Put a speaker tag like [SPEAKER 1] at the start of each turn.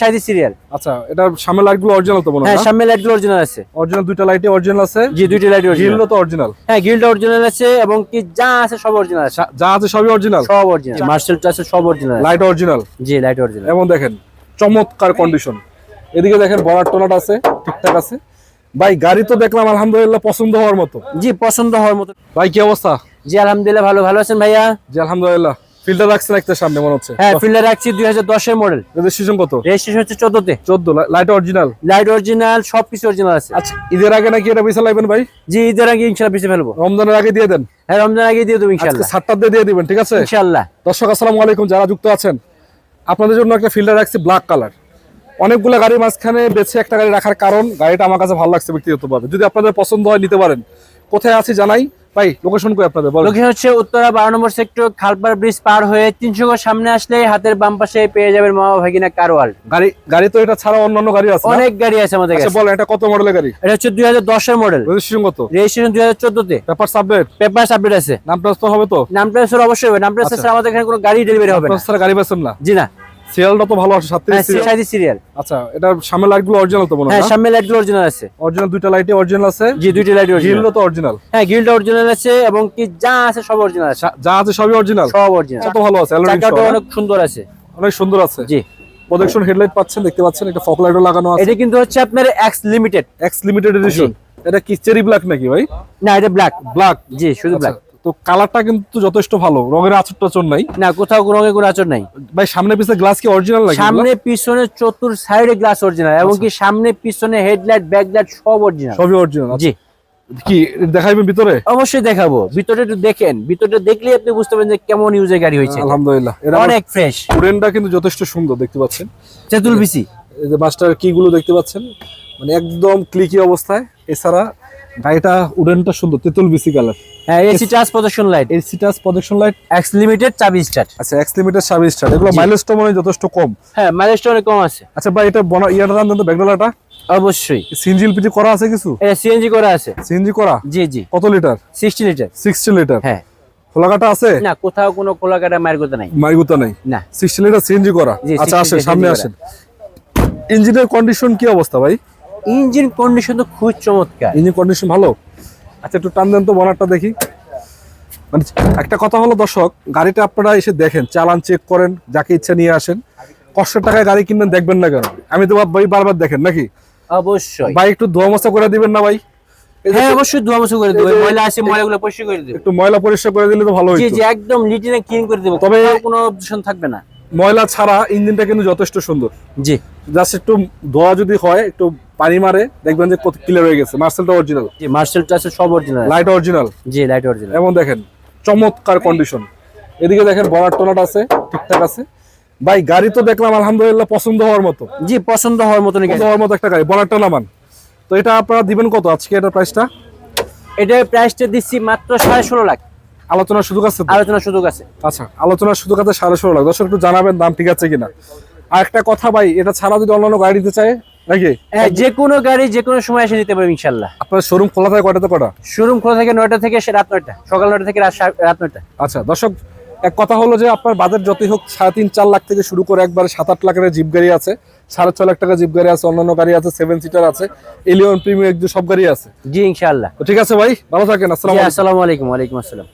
[SPEAKER 1] Saiji serial
[SPEAKER 2] আচ্ছা এটা সামনে লাইট অরিজিনাল তো মনে হয়
[SPEAKER 1] হ্যাঁ সামনে লাইট অরিজিনাল আছে।
[SPEAKER 2] অরিজিনাল দুইটা লাইটে অরিজিনাল আছে।
[SPEAKER 1] জি দুইটি লাইট
[SPEAKER 2] গ্রিল
[SPEAKER 1] অরিজিনাল
[SPEAKER 2] তো অরিজিনাল
[SPEAKER 1] হ্যাঁ গ্রিলটা অরিজিনাল আছে এবং কি যা আছে সব অরিজিনাল আছে।
[SPEAKER 2] যা আছে সবই অরিজিনাল
[SPEAKER 1] সব অরিজিনাল মার্শালটা আছে সব অরিজিনাল
[SPEAKER 2] লাইট অরিজিনাল
[SPEAKER 1] জি লাইট অরিজিনাল
[SPEAKER 2] এবং দেখেন চমৎকার কন্ডিশন এদিকে দেখেন বলার টোলাট আছে ঠিকঠাক আছে। ভাই গাড়ি তো দেখলাম আলহামদুলিল্লাহ পছন্দ হওয়ার মতো।
[SPEAKER 1] জি পছন্দ হওয়ার মতো।
[SPEAKER 2] ভাই কি অবস্থা?
[SPEAKER 1] জি আলহামদুলিল্লাহ ভালো ভালো আছেন ভাইয়া?
[SPEAKER 2] জি আলহামদুলিল্লাহ। ফিল্টার রাখছেন একটা সামনে মনে হচ্ছে।
[SPEAKER 1] হ্যাঁ ফিল্ডার রাখছি দুই হাজার দশের মডেল।
[SPEAKER 2] রেজিস্ট্রেশন কত?
[SPEAKER 1] রেজিস্ট্রেশন হচ্ছে চোদ্দতে।
[SPEAKER 2] চোদ্দ লাইট অরিজিনাল
[SPEAKER 1] লাইট অরিজিনাল সবকিছু অরিজিনাল আছে।
[SPEAKER 2] আচ্ছা ঈদের আগে নাকি এটা পয়সা লাগবেন ভাই?
[SPEAKER 1] জি ঈদের আগে ইনশাল্লাহ পিছিয়ে ফেলব।
[SPEAKER 2] রমজানের আগে দিয়ে দেন।
[SPEAKER 1] হ্যাঁ রমজান আগে দিয়ে দেবো
[SPEAKER 2] আজকে
[SPEAKER 1] ইনশাল্লাহ
[SPEAKER 2] সাতটার দিয়ে দিয়ে দিবেন ঠিক আছে?
[SPEAKER 1] ইনশাল্লাহ।
[SPEAKER 2] দর্শক আসসালামু আলাইকুম যারা যুক্ত আছেন। আপনাদের জন্য একটা ফিল্টার রাখছি ব্ল্যাক কালার অনেকগুলো গাড়ির মাঝখানে বেছে একটা গাড়ি রাখার কারণ গাড়িটা আমার কাছে ভালো লাগছে ব্যক্তিগতভাবে। যদি আপনাদের পছন্দ হয় নিতে পারেন। কোথায় আছি জানাই। ভাই লোকেশন কই আপনাদের? বলেন।
[SPEAKER 1] লোকেশন হচ্ছে উত্তরা বারো নম্বর সেক্টর খালপার ব্রিজ পার হয়ে তিনশো গজ সামনে আসলে হাতের বাম পাশে পেয়ে যাবেন মামা ভাগিনা কারওয়াল
[SPEAKER 2] গাড়ি গাড়ি তো এটা ছাড়া অন্যান্য গাড়ি আছে
[SPEAKER 1] অনেক গাড়ি আছে আমাদের
[SPEAKER 2] আচ্ছা
[SPEAKER 1] কাছে।
[SPEAKER 2] বলেন এটা কত মডেলের গাড়ি?
[SPEAKER 1] এটা হচ্ছে দুই হাজার দশের মডেল
[SPEAKER 2] রেজিস্ট্রেশন কত?
[SPEAKER 1] রেজিস্ট্রেশন দুই হাজার চোদ্দতে।
[SPEAKER 2] পেপার
[SPEAKER 1] পেপার আপডেট আছে।
[SPEAKER 2] নাম ট্রান্সফার হবে তো?
[SPEAKER 1] নাম ট্রান্সফার অবশ্যই হবে। নাম ট্রান্সফার ছাড়া আমাদের এখানে কোনো গাড়ি ডেলিভারি হবে না।
[SPEAKER 2] গাড়ি পাচ্ছেন না?
[SPEAKER 1] জি না।
[SPEAKER 2] সিরিয়ালটা তো ভালো আছে সাতত্রিশ serial।
[SPEAKER 1] সাইজি সিরিয়াল।
[SPEAKER 2] আচ্ছা এটা অরিজিনাল তো মনে হয়
[SPEAKER 1] হ্যাঁ অরিজিনাল আছে।
[SPEAKER 2] অরিজিনাল দুইটা লাইটে অরিজিনাল আছে?
[SPEAKER 1] জি দুইটি অরিজিনাল
[SPEAKER 2] গ্রিলও তো অরিজিনাল
[SPEAKER 1] হ্যাঁ গ্রিলটা অরিজিনাল আছে এবং কি যা আছে সব অরিজিনাল আছে।
[SPEAKER 2] যা আছে সবই অরিজিনাল
[SPEAKER 1] সব অরিজিনাল
[SPEAKER 2] কত ভালো আছে
[SPEAKER 1] চাকাটা অনেক সুন্দর আছে।
[SPEAKER 2] অনেক সুন্দর আছে।
[SPEAKER 1] জি।
[SPEAKER 2] প্রজেকশন হেডলাইট পাচ্ছেন দেখতে পাচ্ছেন একটা ফক লাইটও লাগানো আছে।
[SPEAKER 1] এটা কিন্তু হচ্ছে আপনার X limited
[SPEAKER 2] X limited edition এটা কি চেরি ব্ল্যাক নাকি ভাই?
[SPEAKER 1] না এটা ব্ল্যাক
[SPEAKER 2] ব্ল্যাক
[SPEAKER 1] জি শুধু ব্ল্যাক
[SPEAKER 2] তো কালারটা কিন্তু যথেষ্ট ভালো। রঙের আচর টাচর নাই।
[SPEAKER 1] না কোথাও রঙের কোনো আচর নাই।
[SPEAKER 2] ভাই সামনে পিছে গ্লাস কি অরিজিনাল লাগে
[SPEAKER 1] সামনে পিছনে চতুর সাইডে গ্লাস অরিজিনাল এবং কি সামনে পিছনে হেডলাইট ব্যাকলাইট সব অরিজিনাল
[SPEAKER 2] সবই অরিজিনাল
[SPEAKER 1] জি।
[SPEAKER 2] কি দেখাইবেন ভিতরে?
[SPEAKER 1] অবশ্যই দেখাবো। ভিতরটা একটু দেখেন। ভিতরটা দেখলে আপনি বুঝতে পারবেন যে কেমন ইউজের গাড়ি হয়েছে।
[SPEAKER 2] আলহামদুলিল্লাহ।
[SPEAKER 1] অনেক ফ্রেশ
[SPEAKER 2] স্টুডেন্টটা কিন্তু যথেষ্ট সুন্দর দেখতে পাচ্ছেন।
[SPEAKER 1] তেতুল বিসি
[SPEAKER 2] এই যে মাস্টার কি গুলো দেখতে পাচ্ছেন। মানে একদম ক্লিকি অবস্থায়। এছাড়া গাড়িটা উডেনটা সুন্দর তেতুল বিসি কালার
[SPEAKER 1] হ্যাঁ এসি টাচ প্রদর্শন light
[SPEAKER 2] AC touch projection light
[SPEAKER 1] X limited চাবি স্টার্ট।
[SPEAKER 2] আচ্ছা এক্স লিমিটেড সার্ভিস স্টার এগুলো মাইলেজটা মনে যথেষ্ট কম।
[SPEAKER 1] হ্যাঁ মাইলেজটা অনেক কম আছে।
[SPEAKER 2] আচ্ছা ভাই এটা বনা ইয়াটা জানতেন তো ব্যাকডলাটা
[SPEAKER 1] অবশ্যই।
[SPEAKER 2] সিনজিল পিটি করা আছে কিছু?
[SPEAKER 1] এটা সিএনজি করা আছে।
[SPEAKER 2] সিএনজি করা?
[SPEAKER 1] জি জি।
[SPEAKER 2] কত litre
[SPEAKER 1] sixty litre
[SPEAKER 2] sixty litre
[SPEAKER 1] হ্যাঁ।
[SPEAKER 2] খোলাকাটা আছে?
[SPEAKER 1] না কোথাও কোনো খোলা কাটা মায়ের কথা নাই।
[SPEAKER 2] মাইগুতা নাই?
[SPEAKER 1] না।
[SPEAKER 2] সিক্সটি লিটার সিএনজি করা? আচ্ছা আসেন সামনে আসেন। ইঞ্জিনের কন্ডিশন কি অবস্থা ভাই?
[SPEAKER 1] ইঞ্জিন কন্ডিশন তো খুব চমৎকার।
[SPEAKER 2] ইঞ্জিন কন্ডিশন ভালো। আচ্ছা একটু টান দেন তো বনারটা দেখি। মানে একটা কথা হলো দর্শক গাড়িটা আপনারা এসে দেখেন চালান চেক করেন যাকে ইচ্ছা নিয়ে আসেন। কষ্টের টাকায় গাড়ি কিনবেন দেখবেন না কেন? আমি তো ভাই বারবার দেখেন নাকি?
[SPEAKER 1] অবশ্যই।
[SPEAKER 2] ভাই একটু ধোয়া মশা করে দিবেন না ভাই? এই
[SPEAKER 1] হ্যাঁ অবশ্যই ধোয়া মোছা করে দেবো। ময়লা আছে ময়লাগুলো পরিষ্কার করে দেবো।
[SPEAKER 2] একটু ময়লা পরিষ্কার করে দিলে তো ভালো
[SPEAKER 1] জি জি একদম লিটিনে ক্লিন করে দেবো।
[SPEAKER 2] তবে-
[SPEAKER 1] তবে কোনো অপশন থাকবে না।
[SPEAKER 2] ময়লা ছাড়া ইঞ্জিনটা কিন্তু যথেষ্ট সুন্দর।
[SPEAKER 1] জি।
[SPEAKER 2] জাস্ট একটু ধোয়া যদি হয় একটু পানি মারে দেখবেন যে কত ক্লিয়ার হয়ে গেছে। মার্সেলটা অরিজিনাল
[SPEAKER 1] জি মার্শালটা আছে সব অরিজিনাল
[SPEAKER 2] লাইট অরিজিনাল
[SPEAKER 1] জি লাইট অরিজিনাল
[SPEAKER 2] এমন দেখেন চমৎকার কন্ডিশন এদিকে দেখেন বলার টোলাট আছে ঠিকঠাক আছে। ভাই গাড়ি তো দেখলাম আলহামদুলিল্লাহ পছন্দ হওয়ার মতো।
[SPEAKER 1] জি পছন্দ হওয়ার মতন
[SPEAKER 2] পছন্দ হওয়ার মতো একটা গাড়ি বলারটা নামান। তো এটা আপনারা দিবেন কত? আজকে এটা প্রাইসটা
[SPEAKER 1] এটার প্রাইসটা দিচ্ছি মাত্র সাড়ে ষোলো লাখ।
[SPEAKER 2] আলোচনার সুযোগ আছে তো?
[SPEAKER 1] আলোচনার সুযোগ আছে।
[SPEAKER 2] আচ্ছা আলোচনার সুযোগ আছে সাড়ে ষোলো লাখ। দর্শক একটু জানাবেন দাম ঠিক আছে কিনা। আর একটা কথা ভাই এটা ছাড়া যদি অন্যান্য গাড়ি দিতে চায় নাকি?
[SPEAKER 1] যে কোনো গাড়ি যে কোনো সময় এসে নিতে পারবে ইনশাল্লাহ
[SPEAKER 2] আপনার শোরুম খোলা থাকে কয়টাতে কটা?
[SPEAKER 1] শোরুম খোলা থাকে নয়টা থেকে রাত নয়টা সকাল নয়টা থেকে রাত রাত নয়টা।
[SPEAKER 2] আচ্ছা দর্শক এক কথা হলো যে আপনার বাজেট যতই হোক সাড়ে তিন চার লাখ থেকে শুরু করে একবারে সাত আট লাখের জিপ গাড়ি আছে সাড়ে ছয় লাখ টাকা জিপ গাড়ি আছে অন্যান্য গাড়ি আছে সেভেন সিটার আছে এলিয়ন প্রিমিয়াম সব গাড়ি আছে।
[SPEAKER 1] জি ইনশাল্লাহ
[SPEAKER 2] ঠিক আছে ভাই ভালো থাকেন আসসালাম
[SPEAKER 1] আসসালামু আলাইকুম ওয়ালাইকুম আসসালাম।